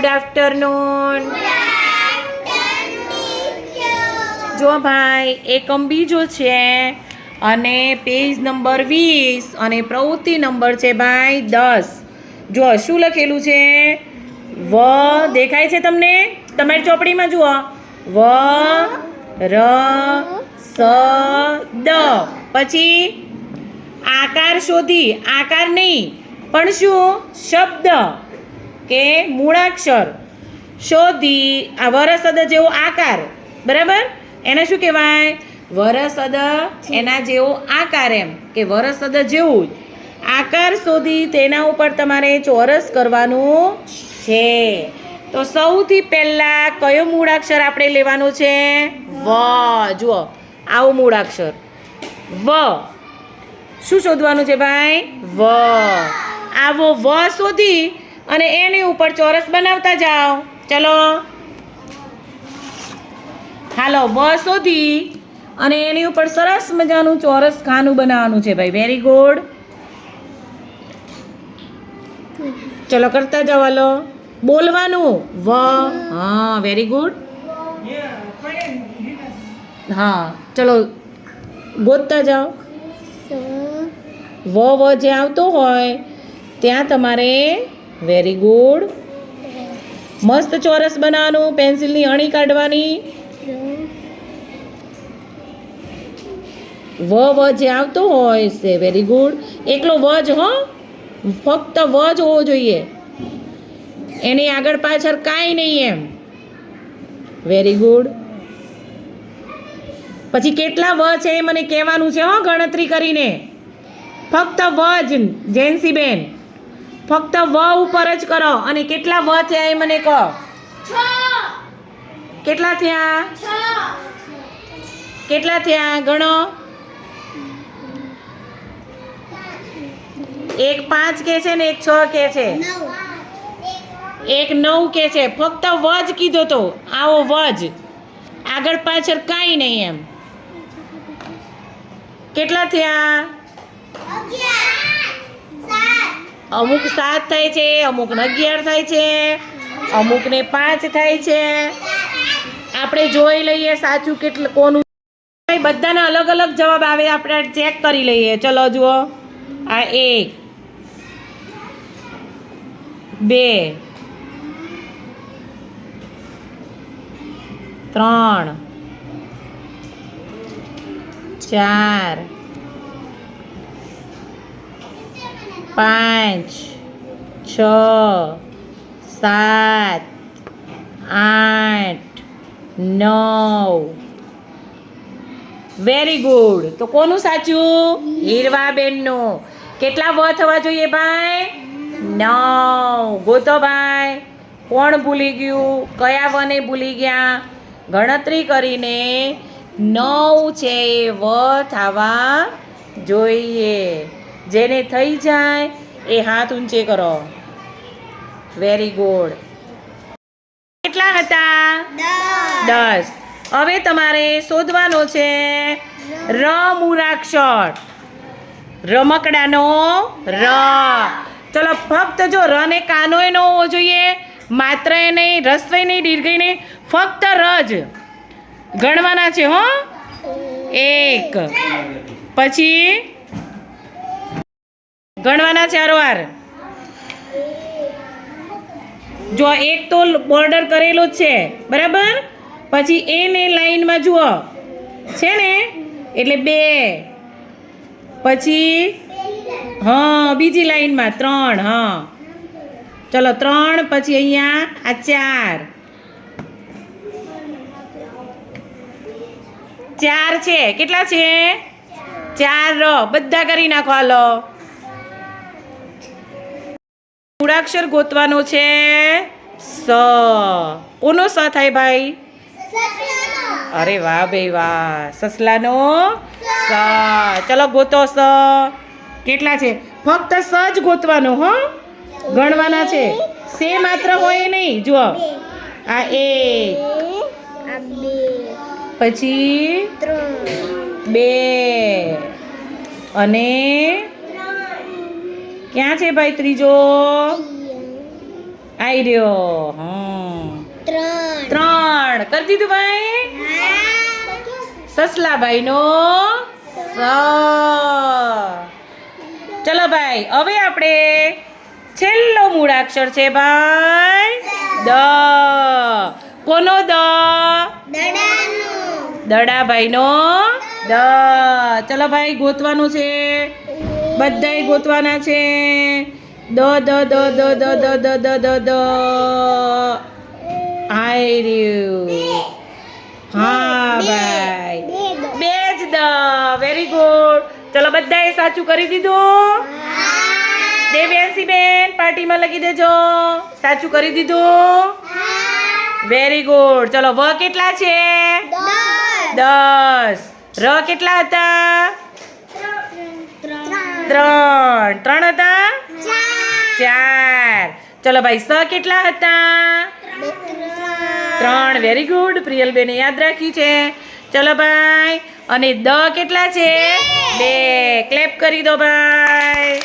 Good afternoon જો ભાઈ એકમ બીજો છે અને પેજ નંબર વીસ અને પ્રવૃત્તિ નંબર છે ભાઈ દસ. જો શું લખેલું છે? વ દેખાય છે તમને? તમારી ચોપડીમાં જુઓ. વ ર સ દ. પછી આકાર શોધી. આકાર નહીં પણ શું? શબ્દ. કે મૂળાક્ષર શોધી આ વરસદ જેવો આકાર, બરાબર? એને શું કહેવાય? વરસદ એના જેવો આકાર એમ, કે વરસદ જેવું જ. આકાર શોધી તેના ઉપર તમારે ચોરસ કરવાનું છે. તો સૌથી પહેલાં કયો મૂળાક્ષર આપણે લેવાનો છે? વ. જુઓ, આવું મૂળાક્ષર. વ. શું શોધવાનું છે ભાઈ? વ. આવો વ શોધી અને એની ઉપર ચોરસ બનાવતા જાઓ. ચલો. હાલો વ સુધી. અને એની ઉપર સરસ મજાનું ચોરસ ખાનું બનાવવાનું છે ભાઈ. વેરી ગુડ ચલો કરતા જાઓ હાલો. બોલવાનું. વ હા વેરી ગુડ હા ચલો ગોતતા જાઓ. વ વ જે આવતો હોય ત્યાં તમારે વેરી ગુડ મસ્ત ચોરસ બનાવવાનું, પેન્સિલની અણી કાઢવાની. વ વ જે આવતો હોય છે વેરી ગુડ એકલો વ જ, હો. ફક્ત વ જ હોવો જોઈએ. એની આગળ પાછળ કાંઈ નહીં એમ. વેરી ગુડ પછી કેટલા વ છે એ મને કહેવાનું છે, હો, ગણતરી કરીને. ફક્ત વ જ, જેન્સીબેન. ફક્ત વ ઉપર જ કરો. અને કેટલા વ થયા એ મને કહો. કેટલા થયા? કેટલા થયા? ગણો. એક પાંચ કે છે ને એક છ કે છે? એક નવ કે છે. ફક્ત વજ કીધો તો. આવો વજ આગળ પાછળ કાંઈ નહીં એમ. કેટલા થયા? અમુક સાત થાય છે અમુકને અગિયાર થાય છે, અમુકને પાંચ થાય છે. આપણે જોઈ લઈએ સાચું કેટલું, કોનું. બધાના અલગ અલગ જવાબ આવે, આપણે ચેક કરી લઈએ. ચલો, જુઓ. આ એક, બે, ત્રણ, ચાર પાંચ, છ, સાત, આઠ, નવ. વેરી ગુડ તો કોનું સાચું? હીરવાબેનનું. કેટલા વ થવા જોઈએ ભાઈ? નવ. ગોતો ભાઈ, કોણ ભૂલી ગયું? કયા વને ભૂલી ગયા? ગણતરી કરીને નવ છે એ વ થવા જોઈએ. જેને થઈ જાય એ હાથ ઊંચે કરો. વેરી ગુડ કેટલા હતા? દસ. હવે તમારે શોધવાનો છે ર મૂળાક્ષર રમકડાનો ર. ચલો, ફક્ત જો ર ને કાનો એનો હોવો જોઈએ માત્ર એ નહીં રસ્વઈ નહીં દીર્ઘઈ નહીં, ફક્ત ર જ. ગણવાના છે, હો? એક. પછી ગણવાના ચાર વાર. જો એક તો બોર્ડર કરેલો જ છે, બરાબર? પછી એને લાઈનમાં જુઓ. છે ને? એટલે બે. પછી, હા, બીજી લાઈનમાં ત્રણ, હા. ચલો ત્રણ, પછી અહીંયા આ ચાર. ચાર છે. કેટલા છે? ચાર. બધા કરી નાખો, હાલો. મૂળાક્ષર ગોતવાનો છે સ. કોનો સ થાય ભાઈ? અરે વાહ ભાઈ વાહ. સસલાનો સ. ચલો ગોતો સ. કેટલા છે? ફક્ત સ જ ગોતવાનો હો. ગણવાના છે. સે માત્ર હોય નહીં. જુઓ. આ એક. પછી બે. અને ક્યાં છે ભાઈ ત્રીજો? આઈ રહ્યો. હમ ત્રણ. ત્રણ. કરી દીધું ભાઈ? સસલાભાઈનો નો ચલો ભાઈ હવે આપણે છેલ્લો મૂળાક્ષર છે ભાઈ દ. કોનો દ? દડાનું. દડાભાઈનો દ. ચલો ભાઈ ગોતવાનું છે. બધાય ગોતવાના છે. દ દ દ દ દ દ દ દ દ દ. આઈ રહ્યું. હા ભાઈ. બે જ દ. વેરી ગુડ ચલો બધાએ સાચું કરી દીધું. દેવ્યાંશી બેન પાર્ટીમાં લખી દેજો. સાચું કરી દીધું. વેરી ગુડ ચલો વ કેટલા છે? દસ. ર કેટલા હતા? ત્રણ. ત્રણ હતા? ચાર. ચલો ભાઈ સ કેટલા હતા? ત્રણ. વેરી ગુડ પ્રિયલબેને યાદ રાખ્યું છે. ચલો ભાઈ અને દ કેટલા છે? બે. ક્લેપ કરી દો ભાઈ.